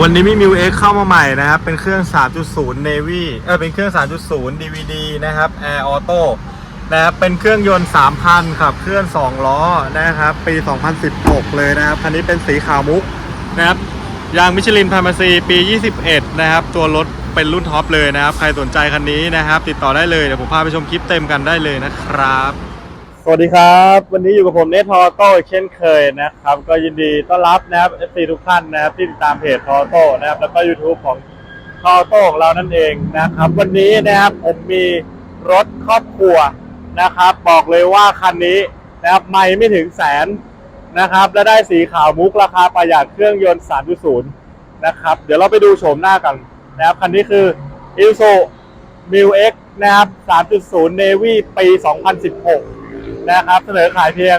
วันนี้มีมิวเอ็กเข้ามาใหม่นะครับ เป็นเครื่อง 3.0 Navy เออเป็นเครื่อง 3.0 DVD นะครับ Air Auto นะครับเป็นเครื่องยนต์ 3,000 ขับเคลื่อน 2 ล้อนะครับ ปี 2016 เลยนะครับ คันนี้เป็นสีขาวมุกนะครับ ยางมิชลินพามาซีปี 21 นะครับ ตัวรถเป็นรุ่นท็อปเลยนะครับ ใครสนใจคันนี้นะครับ ติดต่อได้เลย เดี๋ยวผมพาไปชมคลิปเต็มกันได้เลยนะครับ วัสดีครับ วันนี้อยู่กับผมเนททอโต้เช่นเคยนะครับ ก็ยินดีต้อนรับนะครับ FC ทุกท่านนะครับที่ติดตามเพจทอโต้นะครับ แล้วก็ YouTube ของทอโต้ของเรานั่นเองนะครับ วันนี้นะครับผมมีรถครอบครัวนะครับ บอกเลยว่าคันนี้นะครับไม่ไม่ถึงแสนนะครับ และได้สีขาวมุกราคาประหยัดเครื่องยนต์ 3.0 นะครับ เดี๋ยวเราไปดูโฉมหน้ากันนะครับ คันนี้คือ i s u m i l X นะครับ 3.0 Navy ปี 2016 นะครับเสนอขายเพียง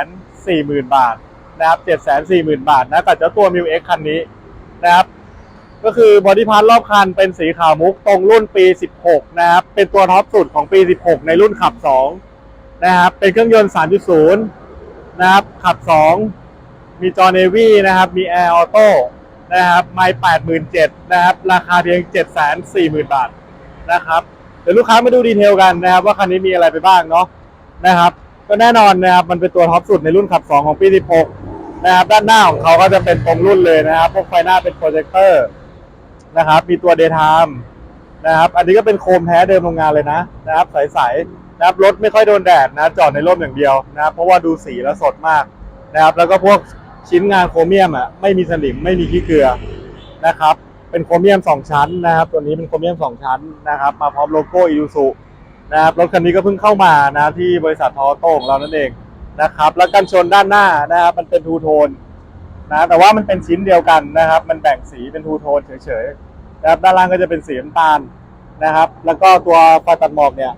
740,000 บาทนะครับ740,000 บาทนะกับเจ้าตัว m ิว X คันนี้นะครับก็คือบอดี้พาร์ทรอบคันเป็นสีขาวมุกตรงรุ่นปี 16 นะครับ เป็นตัวท็อปสุดของปี 16 ในรุ่นขับ 2 นะครับ เป็นเครื่องยนต์ 3.0 นะครับ ขับ 2 มีจอเนวี่นะครับ มีแอร์ออโต้นะครับ ไม่87,000นะครับ ราคาเพียง 740,000 บาทนะครับ เดี๋ยวลูกค้ามาดูดีเทลกันนะครับ ว่าคันนี้มีอะไรไปบ้างเนาะ นะครับ ก็แน่นอนนะครับมันเป็นตัวท็อปสุดในรุ่นขับ 2 ของปี 16 นะครับ ด้านหน้าของเขาก็จะเป็นตรงรุ่นเลยนะครับ พวกไฟหน้าเป็นโปรเจคเตอร์นะครับ มีตัว daytime นะครับ อันนี้ก็เป็นโคมแท้เดิมโรงงานเลยนะนะครับ ใสๆนะครับรถไม่ค่อยโดนแดดนะจอดในร่มอย่างเดียวนะครับ เพราะว่าดูสีแล้วสดมากนะครับ แล้วก็พวกชิ้นงานโครเมียมอะไม่มีสนิมไม่มีขี้เกลือนะครับ เป็นโครเมียม 2 ชั้นนะครับ ตัวนี้เป็นโครเมียม 2 ชั้นนะครับ มาพร้อมโลโก้อิ u ซู นะครับรถคันนี้ก็เพิ่งเข้ามานะที่บริษัททอโต้ของเรานั่นเองนะครับ แล้วกันชนด้านหน้านะครับมันเป็นทูโทนนะแต่ว่ามันเป็นชิ้นเดียวกันนะครับ มันแบ่งสีเป็นทูโทนเฉยๆนะครับด้านล่างก็จะเป็นสีน้ำตาลนะครับ แล้วก็ตัวไฟตัดหมอกเนี่ย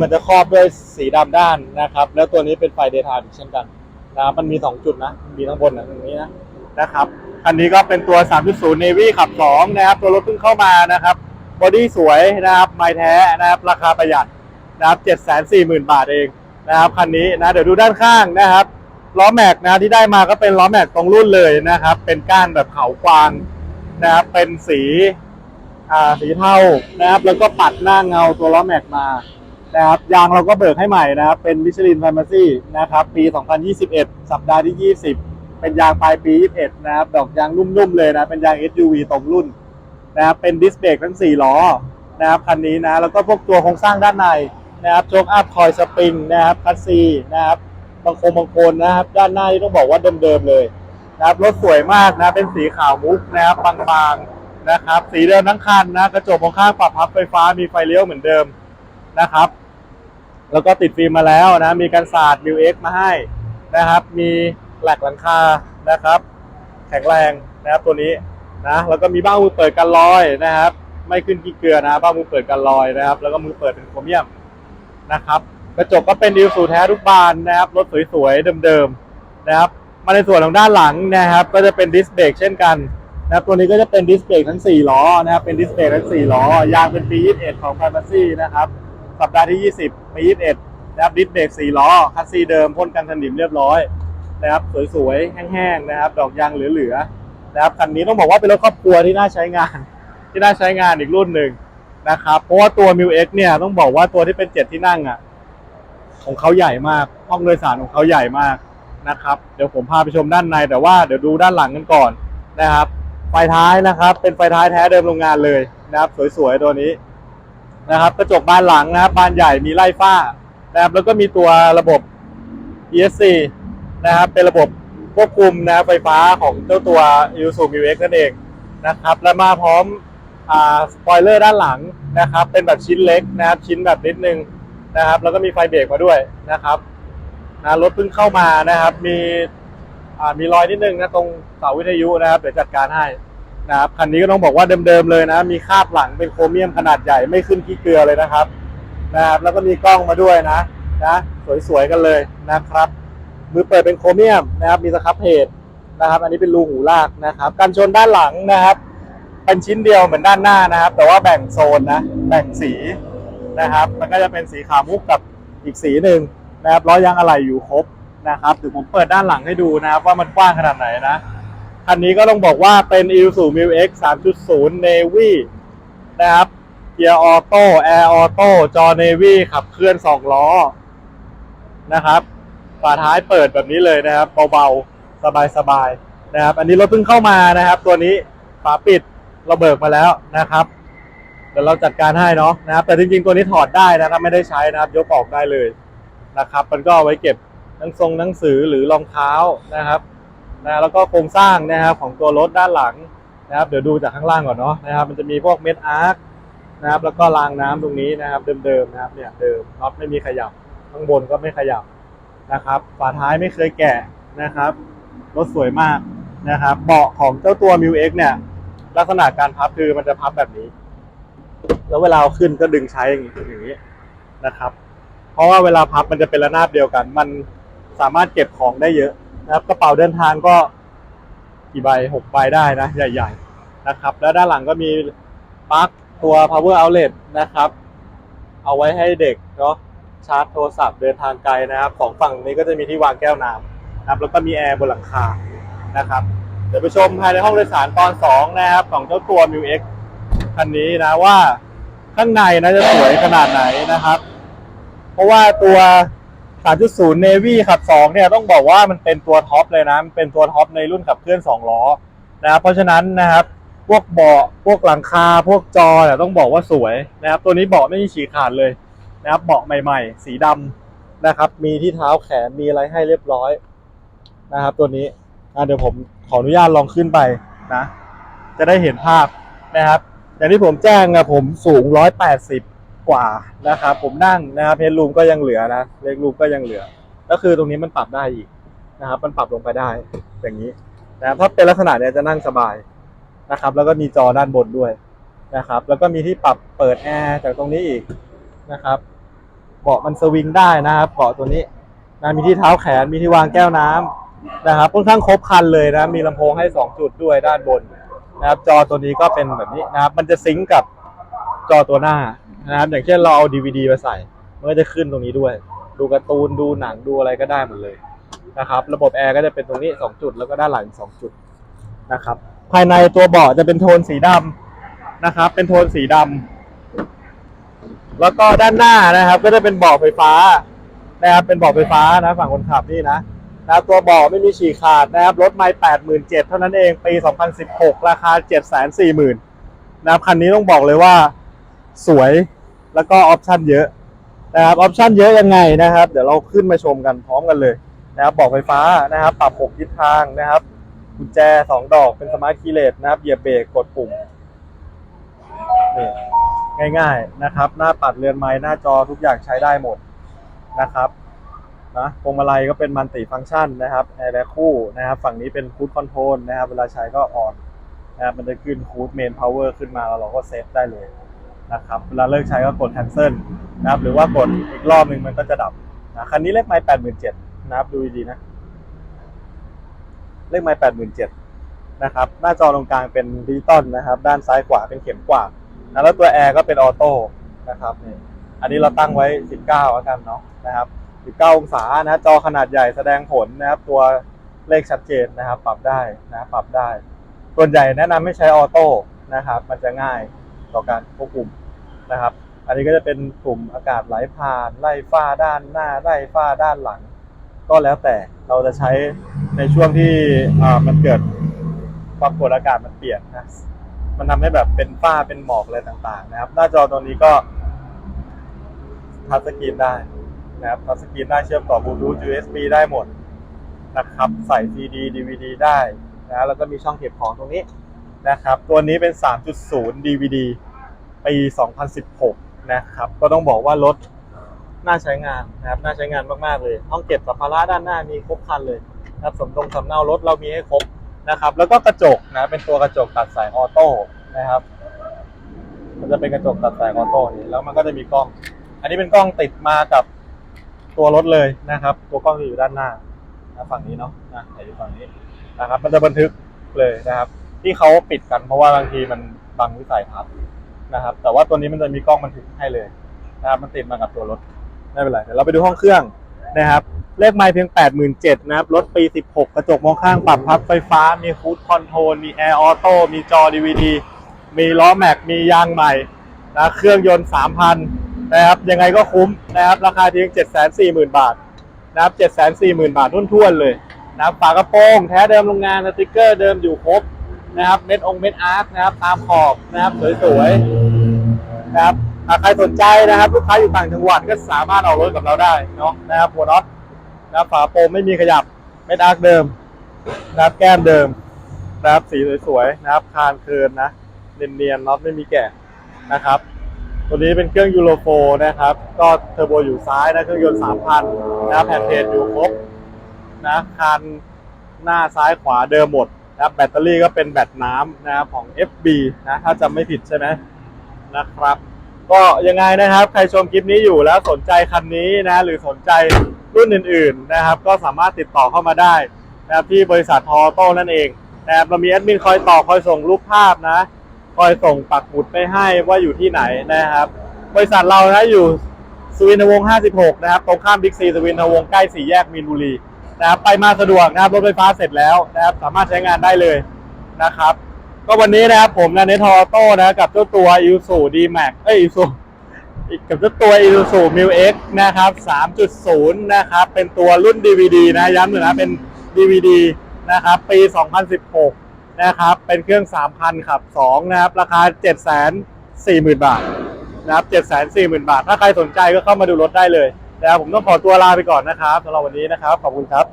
มันจะครอบด้วยสีดำด้านนะครับ แล้วตัวนี้เป็นไฟเดทม์อีกเช่นกันนะครับมันมี 2 จุดนะ มีข้างบนนะตรงนี้นะนะครับคันนี้ก็เป็นตัว 3.0 Navy ขับ 2 นะครับ ตัวรถเพิ่งเข้ามานะครับ บอดี้สวยนะครับไม้แท้นะครับราคาประหยัดนะครับเจ็ดแสนสี่หมื่นบาทเองนะครับคันนี้นะเดี๋ยวดูด้านข้างนะครับล้อแม็กนะที่ได้มาก็เป็นล้อแม็กตรงรุ่นเลยนะครับ เป็นก้านแบบเขากวางนะครับเป็นสีอ่าสีเทานะครับ แล้วก็ปัดหน้าเงาตัวล้อแม็กมานะครับยางเราก็เบิกให้ใหม่นะครับ เป็นมิชลิน p พ i มาซี่นะครับ ปี 2021 สัปดาห์ที่ 20 เป็นยางปลายปี 21 นะครับ ดอกยางนุ่มๆเลยนะ เป็นยาง SUV ตรงรุ่น นะครับเป็นดิสเบรกทั้ง 4 ล้อนะครับคันนี้นะแล้วก็พวกตัวโครงสร้างด้านในนะครับโชคอัพคอยสปริงนะครับคัสซีนะครับบางโครงบางโคนนะครับ ด้านหน้าที่ต้องบอกว่าเดิมๆเลยนะครับรถสวยมากนะเป็นสีขาวมุกนะครับบางๆนะครับ สีเดิมทั้งคันนะกระจกมองข้างปรับพับไฟฟ้ามีไฟเลี้ยวเหมือนเดิมนะครับ แล้วก็ติดฟิล์มมาแล้วนะมีกันศาสตร์มิวเอ็กมาให้นะครับ มีแหลกหลังคานะครับ แข็งแรงนะครับตัวนี้ นะแล้วก็มีบ้ามือเปิดกันลอยนะครับ ไม่ขึ้นขี้เกลือนะบ้ามือเปิดกันลอยนะครับ แล้วก็มือเปิดเป็นโครเมียมนะครับ กระจกก็เป็นดิวสูแท้ทุกบานนะครับรถสวยๆเดิมๆนะครับ มาในส่วนของด้านหลังนะครับ ก็จะเป็นดิสเบรกเช่นกันนะครับตัวนี้ก็จะเป็นดิสเบรกทั้ง 4 ล้อนะครับเป็นดิสเบรกทั้ง 4 ล้อยางเป็นปี 21 ของ p r i m a c y นะครับสัปดาห์ที่ 20 ปี 21 นะครับดิสเบรก 4 ล้อคัสซีเดิมพ่นกันสนิมเรียบร้อยนะครับสวยๆแห้งๆนะครับ ดอกยางเหลือๆ นะครับคันนี้ต้องบอกว่าเป็นรถครอบครัวที่น่าใช้งาน ที่น่าใช้งานอีกรุ่นหนึ่งนะครับเพราะว่าตัว m ิว X เนี่ยต้องบอกว่าตัวที่เป็น7ที่นั่งอะของเขาใหญ่มากห้องโดยสารของเขาใหญ่มากนะครับเดี๋ยวผมพาไปชมด้านในแต่ว่าเดี๋ยวดูด้านหลังกันก่อนนะครับ ไฟท้ายนะครับ เป็นไฟท้ายแท้เดิมโรงงานเลยนะครับ สวยๆตัวนี้นะครับกระจกบานหลังนะครับบานใหญ่มีไล่ฝ้านะครับแล้วก็มีตัวระบบ ESC นะครับเป็นระบบ ควบคุมนะไฟฟ้าของเจ้าตัว i s u m i x นั่นเองนะครับและมาพร้อมอ่าสปอยเลอร์ด้านหลังนะครับเป็นแบบชิ้นเล็กนะครับชิ้นแบบนิดนึงนะครับแล้วก็มีไฟเบรกมาด้วยนะครับนะรถเพิ่งเข้ามานะครับ มีอ่ามีรอยนิดนึงนะตรงเสาวิทยุนะครับเดี๋ยวจัดการให้นะครับคันนี้ก็ต้องบอกว่าเดิมๆเลยนะมีคาบหลังเป็นโครเมียมขนาดใหญ่ไม่ขึ้นขี้เกลือเลยนะครับนะครับแล้วก็มีกล้องมาด้วยนะนะสวยๆกันเลยนะครับ มือเปิดเป็นโครเมียมนะครับ มีสครับเพจนะครับ อันนี้เป็นรูหูลากนะครับ กันชนด้านหลังนะครับ เป็นชิ้นเดียวเหมือนด้านหน้านะครับ แต่ว่าแบ่งโซนนะ แบ่งสีนะครับ มันก็จะเป็นสีขาวมุกกับอีกสีหนึ่งนะครับล้อยางอะไหล่อยู่ครบนะครับเดี๋ยวผมเปิดด้านหลังให้ดูนะครับ ว่ามันกว้างขนาดไหนนะคันนี้ก็ต้องบอกว่าเป็น Isuzu Mu X 3.0 Navy นะครับเกียร์ออโต้แอร์ออโต้จอ Navy ขับเคลื่อน 2 ล้อนะครับ ฝาท้ายเปิดแบบนี้เลยนะครับเบาๆสบายๆนะครับ อันนี้รถเพิ่งเข้ามานะครับ ตัวนี้ฝาปิดเราเบิกมาแล้วนะครับเดี๋ยวเราจัดการให้เนาะนะครับแต่จริงๆตัวนี้ถอดได้นะครับไม่ได้ใช้นะครับ ยกออกได้เลยนะครับ มันก็เอาไว้เก็บหนังทรงหนังสือหรือรองเท้านะครับนะแล้วก็โครงสร้างนะครับของตัวรถด้านหลังนะครับ เดี๋ยวดูจากข้างล่างก่อนเนาะนะครับ มันจะมีพวกเม็ดอาร์คนะครับ แล้วก็รางน้ำตรงนี้นะครับ เดิมๆนะครับ เนี่ยเดิมน็อตไม่มีขยับข้างบนก็ไม่ขยับ นะครับ ฝาท้ายไม่เคยแกะนะครับ รถสวยมากนะครับ เบาะของเจ้าตัว m ิ X เนี่ย ลักษณะการพับคือมันจะพับแบบนี้ แล้วเวลาเอาขึ้นก็ดึงใช้อย่างนี้อย่างนี้นะครับ เพราะว่าเวลาพับมันจะเป็นระนาบเดียวกัน มันสามารถเก็บของได้เยอะนะครับ กระเป๋าเดินทางก็กี่ใบหกใบได้นะ ใหญ่ ๆ นะครับ แล้วด้านหลังก็มีปลั๊กตัว power outlet นะครับ เอาไว้ให้เด็กเนาะ ชาร์จโทรศัพท์เดินทางไกลนะครับสองฝั่งนี้ก็จะมีที่วางแก้วน้ำนะครับแล้วก็มีแอร์บนหลังคานะครับเดี๋ยวไปชมภายในห้องโดยสารตอนสองนะครับของเจ้าตัว m ิ X คันนี้นะว่าข้างในนะจะสวยขนาดไหนนะครับ เพราะว่าตัว 3.0 Navy ขับ 2 เนี่ยต้องบอกว่ามันเป็นตัวท็อปเลยนะมันเป็นตัวท็อปในรุ่นขับเคลื่อน 2 ล้อนะครับเพราะฉะนั้นนะครับพวกเบาะพวกหลังคา พวกจอเนี่ยต้องบอกว่าสวยนะครับ ตัวนี้เบาะไม่มีฉีกขาดเลย นะครับเบาะใหม่ๆ สีดำนะครับ มีที่เท้าแขนมีอะไรให้เรียบร้อยนะครับ ตัวนี้อะเดี๋ยวผมขออนุญาตลองขึ้นไปนะ จะได้เห็นภาพนะครับอย่างที่ผมแจ้งอะผมสูง 180 กว่านะครับผมนั่งนะครับเพนรูมก็ยังเหลือนะเล็กรูมก็ยังเหลือ ก็คือตรงนี้มันปรับได้อีกนะครับ มันปรับลงไปได้อย่างนี้นะครับถ้าเป็นลักษณะเนี้ยจะนั่งสบายนะครับ แล้วก็มีจอด้านบนด้วยนะครับ แล้วก็มีที่ปรับเปิดแอร์จากตรงนี้อีกนะครับ เบาะมันสวิงได้นะครับเบาะตัวนี้นะมีที่เท้าแขนมีที่วางแก้วน้ำนะครับค่อนข้างครบครันเลยนะ มีลำโพงให้สองจุดด้วยด้านบนนะครับ จอตัวนี้ก็เป็นแบบนี้นะครับ มันจะซิงกับจอตัวหน้านะครับ อย่างเช่นเราเอา DVD มาใส่มันก็จะขึ้นตรงนี้ด้วย ดูการ์ตูนดูหนังดูอะไรก็ได้หมดเลยนะครับ ระบบแอร์ก็จะเป็นตรงนี้ 2 จุดแล้วก็ด้านหลัง 2 จุดนะครับ ภายในตัวเบาะจะเป็นโทนสีดำนะครับ เป็นโทนสีดำ แล้วก็ด้านหน้านะครับ ก็จะเป็นเบาะไฟฟ้านะครับเป็นเบาะไฟฟ้านะฝั่งคนขับนี่นะนะครับตัวเบาะไม่มีฉีกขาดนะครับรถไม่แปดหมื่นเจ็ดเท่านั้นเองปี 2016 ราคา7 4 0 0 0 0นะครับคันนี้ต้องบอกเลยว่าสวยแล้วก็ออปชั่นเยอะนะครับออปชั่นเยอะยังไงนะครับ เดี๋ยวเราขึ้นมาชมกันพร้อมกันเลยนะครับเบอกไฟฟ้านะครับ ปรับ6ทิศทางนะครับกุญแจ2ดอกเป็นสมาร์ทคีย์เลสนะครับเหยียบเบรกกดปุ่มนี่ ง่ายๆนะครับ หน้าปัดเรือนไม้หน้าจอทุกอย่างใช้ได้หมดนะครับนะพวงมาลัยก็เป็นมัลติฟังก์ชันนะครับแอร์แบคู่นะครับ ฝั่งนี้เป็นคูดคอนโทรลนะครับ เวลาใช้ก็ออนนะครับมันจะขึ้นคูดเมนพาวเวอร์ขึ้นมาแล้วเราก็เซฟได้เลยนะครับ เวลาเลิกใช้ก็กด cancel นะครับ หรือว่ากดอีกรอบหนึ่งมันก็จะดับนะคันนี้เลขไม้แปดหมื่นเจ็ดนะครับดูดีๆนะเลขไม้แปดหมื่นเจ็ดนะครับ หน้าจอตรงกลางเป็นดิจิตอลนะครับ ด้านซ้ายขวาเป็นเข็มกวาด นะแล้วตัวแอร์ก็เป็นออโต้นะครับนี่อันนี้เราตั้งไว้ 19แล้วกันเนาะนะครับ 19 องศานะจอขนาดใหญ่แสดงผลนะครับ ตัวเลขชัดเจนนะครับ ปรับได้นะปรับได้ ส่วนใหญ่แนะนำให้ใช้ออโต้นะครับ มันจะง่ายต่อการควบคุมนะครับ อันนี้ก็จะเป็นปุ่มอากาศไหลผ่าน ไล่ฝ้าด้านหน้า ไล่ฝ้าด้านหลัง ก็แล้วแต่เราจะใช้ในช่วงที่มันเกิดความกดอากาศมันเปลี่ยนนะ มันทำให้แบบเป็นฝ้าเป็นหมอกอะไรต่างๆ นะครับ หน้าจอตัวนี้ก็ทัชสกรีนได้นะครับทัชสกรีนได้เชื่อมต่อบลูทูธ USB ได้หมดนะครับ ใส่ CD DVD ได้นะแล้วก็มีช่องเก็บของตรงนี้นะครับ ตัวนี้เป็น 3.0 DVD ปี 2016 นะครับ ก็ต้องบอกว่ารถน่าใช้งานนะครับ น่าใช้งานมากๆเลย ห้องเก็บสัมภาระด้านหน้ามีครบครันเลยนะครับสมตรงสำเนารถเรามีให้ครบ นะครับ แล้วก็กระจกนะเป็นตัวกระจกตัดสายออโต้นะครับ มันจะเป็นกระจกตัดสายออโต้นี่แล้วมันก็จะมีกล้อง อันนี้เป็นกล้องติดมากับตัวรถเลยนะครับ ตัวกล้องจะอยู่ด้านหน้านะฝั่งนี้เนาะนะอยู่ฝั่งนี้นะครับ มันจะบันทึกเลยนะครับ ที่เขาปิดกันเพราะว่าบางทีมันบังวิสัยทัศน์นะครับ แต่ว่าตัวนี้มันจะมีกล้องบันทึกให้เลยนะครับ มันติดมากับตัวรถไม่เป็นไรเดี๋ยวเราไปดูห้องเครื่องนะครับ เลขไมล์เพียง 87,000นะครับ รถปี 16 กระจกมองข้างปรับพับไฟฟ้า มีฟูดคอนโทรล มีแอร์ออโต้ มีจอ DVD มีล้อแม็ก มียางใหม่นะเครื่องยนต์ 3,000 นะครับ ยังไงก็คุ้มนะครับ ราคาเพียง 740,000 บาทนะครับ 740,000 บาททุ่นๆเลยนะครับฝากระโปรงแท้เดิมโรงงานสติกเกอร์เดิมอยู่ครบนะครับ เม็ดองเม็ดอาร์ตนะครับ ตามขอบนะครับ สวยๆนะครับหากใครสนใจนะครับ ลูกค้าอยู่ต่างจังหวัดก็สามารถออกรถกับเราได้เนาะนะครับหัวน็อต นะครับฝาโปรงไม่มีขยับเม็ดอาร์คเดิมนะครับแก้มเดิมนะครับสีสวยๆนะครับคานเคิร์นนะเนียนๆน็อตไม่มีแกะนะครับ ตัวนี้เป็นเครื่องยูโรโฟนะครับ ก็เทอร์โบอยู่ซ้ายนะเครื่องยนต์3,000นะครับแผ่นเพจอยู่ครบนะคานหน้าซ้ายขวาเดิมหมดนะครับแบตเตอรี่ก็เป็นแบตน้ำนะครับของ FB นะถ้าจำไม่ผิดใช่ไหมนะครับ ก็ยังไงนะครับ ใครชมคลิปนี้อยู่แล้วสนใจคันนี้นะ หรือสนใจ รุ่นอื่น ๆ นะครับ ก็สามารถติดต่อเข้ามาได้นะครับที่บริษัททอโต้นั่นเองนะครับเรามีแอดมินคอยตอบคอยส่งรูปภาพนะ คอยส่งปักหมุดไปให้ว่าอยู่ที่ไหนนะครับ บริษัทเรานะอยู่สุวินทวงศ์ 56 นะครับ ตรงข้ามบิ๊กซีสุวินทวงศ์ใกล้สี่แยกมีนบุรีนะครับ ไปมาสะดวกนะครับ รถไฟฟ้าเสร็จแล้วนะครับ สามารถใช้งานได้เลยนะครับ ก็วันนี้นะครับผมนะเนทออโต้นะกับเจ้าตัว i s u d Max เอ้ย i s u กับจ้าตัว i s u m i l X นะครับ 3.0 นะครับ เป็นตัวรุ่น DVD นะย้ำหน่อยนะเป็น DVD นะครับ ปี 2016 นะครับ เป็นเครื่อง 3,000 ขับ 2 นะครับ ราคา 740,000 บาท นะครับ 740,000 บาท ถ้าใครสนใจก็เข้ามาดูรถได้เลยนะครับผมต้องขอตัวลาไปก่อนนะครับสำหรับวันนี้นะครับ ขอบคุณครับ